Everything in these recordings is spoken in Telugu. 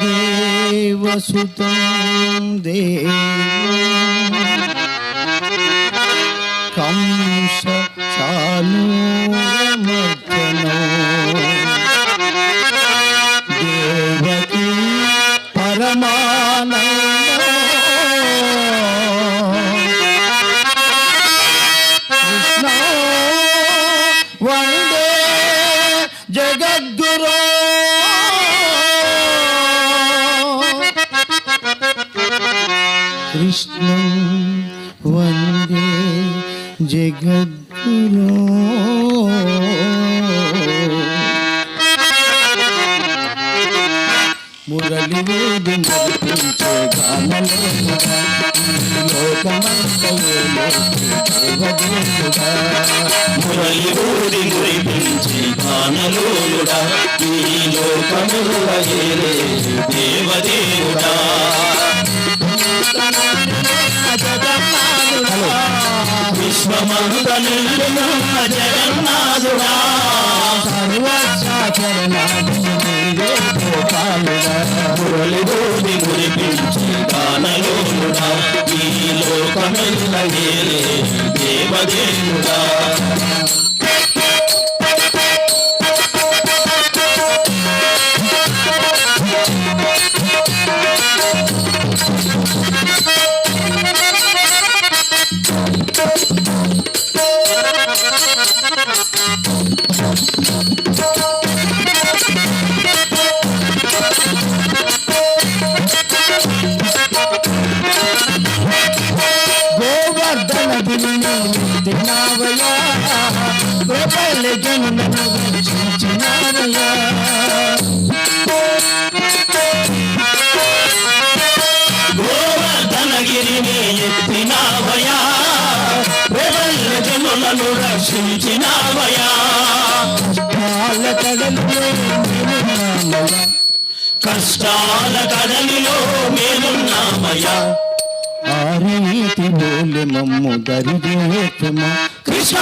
దేవసుతం దేవం కంస చానూరమర్దనో దేవకీ పరమానంద కృష్ణ వందే జగద్గురు కృష్ణ వందే జగద్గురు. మురళి వేది నడిపించే గానలోనుగా లోకమంతయులో దేవదేవుడా మురళి మురిపించి ఈ లోకముల దేవదేవుడా. విశ్వమంత నిండును జగన్నాథుడా మురళి మురిపించి గానలోలుడా ఈ లోకముల దేవదేవుడా తిన్నావయ్యా జనులను గోవర్ధనగిరిని ఎత్తినావయా జనులను రక్షించినావయా పాల కడలిలో కష్టాల కడలిలో మేలున్నామయ్యా. ఆరీతి బోలె మమ్ము దరిదేతుమా. Krishna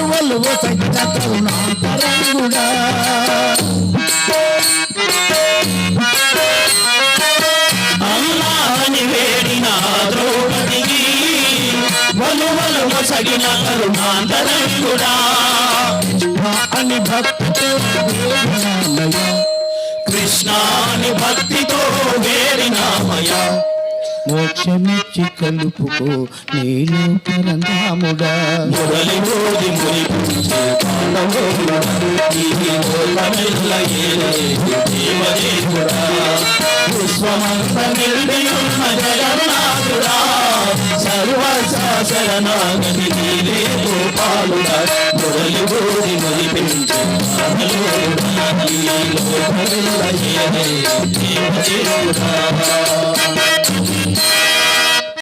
వలు వలు సగిన కరుణాంతరంగుడా అల్లా వేడిన ద్రౌపదికి వలువలు సగిన కరుణాంతరంగుడా అని భక్తితో కృష్ణాని భక్తితో వేరినామయా మోక్షమిచ్చి కలుపుకో నీలో పరంధాముడా మురళి మోది ఏలే దేవదేవుడా విశ్వమంత జగన్నాథుడా. శరణాగతి నీలే గోపాలుడా మురళి మోది మురిపించే కాలమోలుడా,